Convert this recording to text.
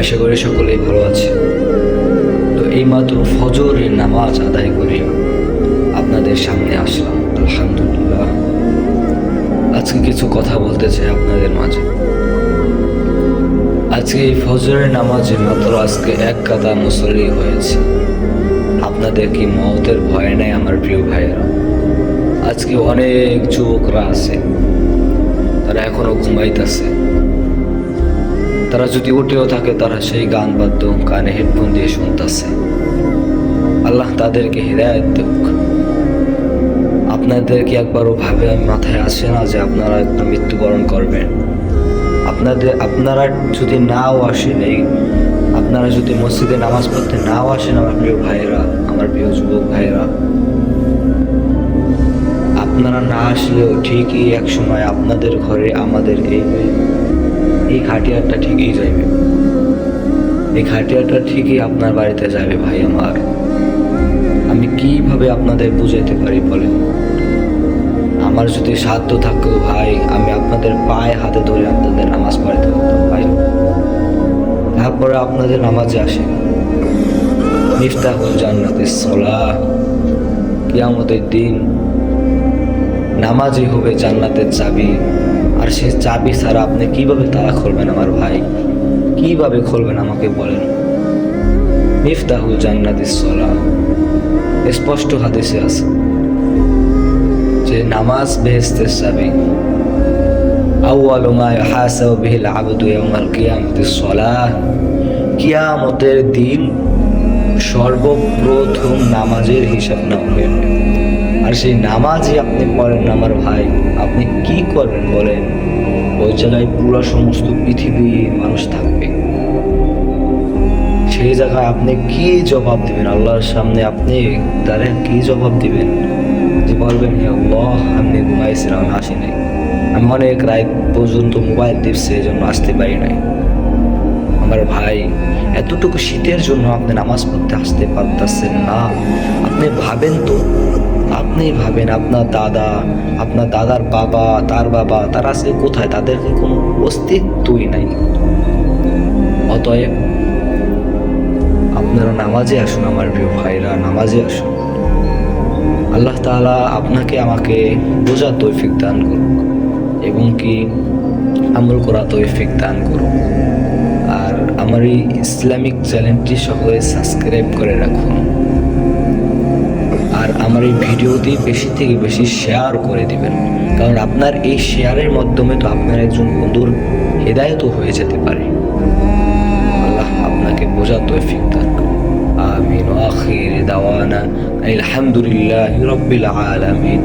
আশা করি সকলেই ভালো আছে। তো এইমাত্র ফজরের নামাজ আদায় করিয়া আপনাদের সামনে আসলাম, আলহামদুলিল্লাহ। আজকে কিছু কথা বলতে চাই আপনাদের মাঝে। আজকে এই ফজরের নামাজে মাত্র আজকে এক কাতা মুসল্লি হয়েছে। আপনাদের কি মহতের ভয় নাই আমার প্রিয় ভাইয়েরা? আজকে অনেক যুবকরা আছে, তারা এখনও ঘুমাইতেছে। তারা যদি উঠেও থাকে, তারা সেই গান বাদ্য কানে হেডফোন দিয়ে শুনতেছে। আল্লাহ তাদেরকে হৃদায়ত দেখ আপনাদের কি একবারও ভাবে মাথায় আসে না যে আপনারা একটা মৃত্যুবরণ করবেন। আপনাদের, আপনারা যদি নাও আসেন এই, আপনারা যদি মসজিদে নামাজ পড়তে নাও আসেন, আমার প্রিয় ভাইয়েরা, আমার প্রিয় যুবক ভাইয়েরা। আপনারা না আসলেও ঠিকই এক সময় আপনাদের ঘরে আমাদের এই এই খাটিয়াটা ঠিকই যাইবে। এই খাটিয়াটা ঠিকই আপনার বাড়িতে যাবে ভাই আমার। আমি কীভাবে আপনাদের বুঝাইতে পারি বলেন? আমার যদি সাধ্য থাকতো ভাই, আমি আপনাদের পায়ে হাতে ধরে আপনাদের নামাজ পড়াতে পারতাম ভাই। তারপরে আপনাদের নামাজে আসে। মিফতাহুল জান্নাতের সলাহ। কিয়ামতের দিন নামাজই হবে জান্নাতের চাবি। সে চাবি ছাড়া আপনি কীভাবে তালা খুলবেন আমার ভাই? কীভাবে খুলবেন আমাকে বলেন? মিফতাহুল জান্নাতের সলাহ। স্পষ্ট হাদিসে আছে যে নামাজ বেহেস্তের চাবি। আউয়ালু মা বিহিল আবদু ইয়াউমাল কিয়ামতি সলাহ। কিয়ামতের দিন সর্বপ্রথম নামাজের হিসাব না হবেন আর সেই নামাজই আপনি পড়েন আমার ভাই। আপনি কি করবেন বলেন? ওই জায়গায় পুরো সমস্ত পৃথিবীর মানুষ থাকবে। সেই জায়গায় আপনি কি জবাব দিবেন? আল্লাহর সামনে আপনি তারে কি জবাব দিবেন? যে বলবেন আল্লাহ, আমি ঘুমাইছিলাম আসি নাই। আমি অনেক রাত পর্যন্ত মোবাইল টিপছে এই জন্য আসতে পারি নাই। আমার ভাই, এতটুকু শীতের জন্য আপনি নামাজ পড়তে আসতে পারতেছেন না। আপনি ভাবেন তো আপনি ভাবেন আপনার দাদা, আপনার দাদার বাবা, তার বাবা, তারা আজকে কোথায়? তাদের কোনো অস্তিত্বই নাই। অতএব আপনারা নামাজে আসুন আমার প্রিয় ভাইরা, নামাজে আসুন। আল্লাহ তাআলা আপনাকে আমাকে বোঝা তৈফিক দান করুক এবং কি আমল করা তৈফিক দান করুক। আর আমার এই ইসলামিক চ্যানেলটি সকলে সাবস্ক্রাইব করে রাখুন। আর আমার এই ভিডিওটি বেশি থেকে বেশি শেয়ার করে দিবেন। কারণ আপনার এই শেয়ারের মাধ্যমে তো আপনার একজন বন্ধুর হেদায়তও হয়ে যেতে পারে। আল্লাহ আপনাকে বোঝা তো। আমিন। আখির দাওয়ানা। আলহামদুলিল্লাহ রব্বিল আলামিন।